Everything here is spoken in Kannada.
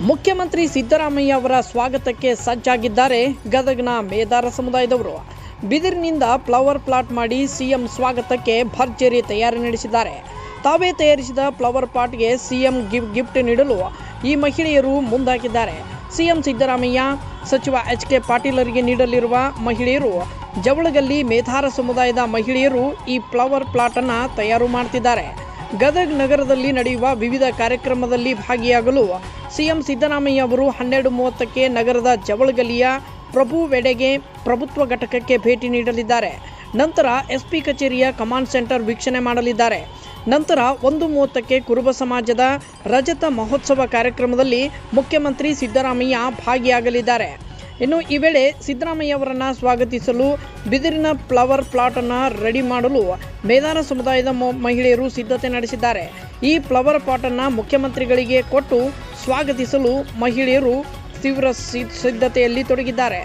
ಮುಖ್ಯಮಂತ್ರಿ ಸಿದ್ದರಾಮಯ್ಯ ಅವರ ಸ್ವಾಗತಕ್ಕೆ ಸಜ್ಜಾಗಿದ್ದಾರೆ ಗದಗ್ನ ಮೇದಾರ ಸಮುದಾಯದವರು. ಬಿದಿರಿನಿಂದ ಫ್ಲವರ್ ಪ್ಲಾಟ್ ಮಾಡಿ ಸಿಎಂ ಸ್ವಾಗತಕ್ಕೆ ಭರ್ಜರಿ ತಯಾರಿ ನಡೆಸಿದ್ದಾರೆ. ತಾವೇ ತಯಾರಿಸಿದ ಫ್ಲವರ್ ಪಾಟ್ಗೆ ಸಿಎಂ ಗಿಫ್ಟ್ ಗಿಫ್ಟ್ ನೀಡಲು ಈ ಮಹಿಳೆಯರು ಮುಂದಾಗಿದ್ದಾರೆ. ಸಿಎಂ ಸಿದ್ದರಾಮಯ್ಯ, ಸಚಿವ ಎಚ್ ಕೆ ಪಾಟೀಲರಿಗೆ ನೀಡಲಿರುವ ಮಹಿಳೆಯರು, ಜವಳಗಲ್ಲಿ ಮೇಧಾರ ಸಮುದಾಯದ ಮಹಿಳೆಯರು ಈ ಫ್ಲವರ್ ಪ್ಲಾಟ್ ಅನ್ನ ತಯಾರು ಮಾಡ್ತಿದ್ದಾರೆ. ಗದಗ್ ನಗರದಲ್ಲಿ ನಡೆಯುವ ವಿವಿಧ ಕಾರ್ಯಕ್ರಮದಲ್ಲಿ ಭಾಗಿಯಾಗಲು ಸಿಎಂ ಸಿದ್ದರಾಮಯ್ಯ ಅವರು ಹನ್ನೆರಡು ಮೂವತ್ತಕ್ಕೆ ನಗರದ ಜವಳಗಲಿಯ ಪ್ರಭು ವೆಡೆಗೆ ಪ್ರಭುತ್ವ ಘಟಕಕ್ಕೆ ಭೇಟಿ ನೀಡಲಿದ್ದಾರೆ. ನಂತರ ಎಸ್ಪಿ ಕಚೇರಿಯ ಕಮಾಂಡ್ ಸೆಂಟರ್ ವೀಕ್ಷಣೆ ಮಾಡಲಿದ್ದಾರೆ. ನಂತರ ಒಂದು ಮೂವತ್ತಕ್ಕೆ ಕುರುಬ ಸಮಾಜದ ರಜತ ಮಹೋತ್ಸವ ಕಾರ್ಯಕ್ರಮದಲ್ಲಿ ಮುಖ್ಯಮಂತ್ರಿ ಸಿದ್ದರಾಮಯ್ಯ ಭಾಗಿಯಾಗಲಿದ್ದಾರೆ. ಇನ್ನು ಈ ವೇಳೆ ಸಿದ್ದರಾಮಯ್ಯ ಅವರನ್ನು ಸ್ವಾಗತಿಸಲು ಬಿದಿರಿನ ಫ್ಲವರ್ ಪ್ಲಾಟ್ ಅನ್ನು ರೆಡಿ ಮಾಡಲು ಮೇದಾನ ಸಮುದಾಯದ ಮಹಿಳೆಯರು ಸಿದ್ಧತೆ ನಡೆಸಿದ್ದಾರೆ. ಈ ಫ್ಲವರ್ ಪ್ಲಾಟ್ ಅನ್ನು ಮುಖ್ಯಮಂತ್ರಿಗಳಿಗೆ ಕೊಟ್ಟು ಸ್ವಾಗತಿಸಲು ಮಹಿಳೆಯರು ತೀವ್ರ ಸಿದ್ಧತೆಯಲ್ಲಿ ತೊಡಗಿದ್ದಾರೆ.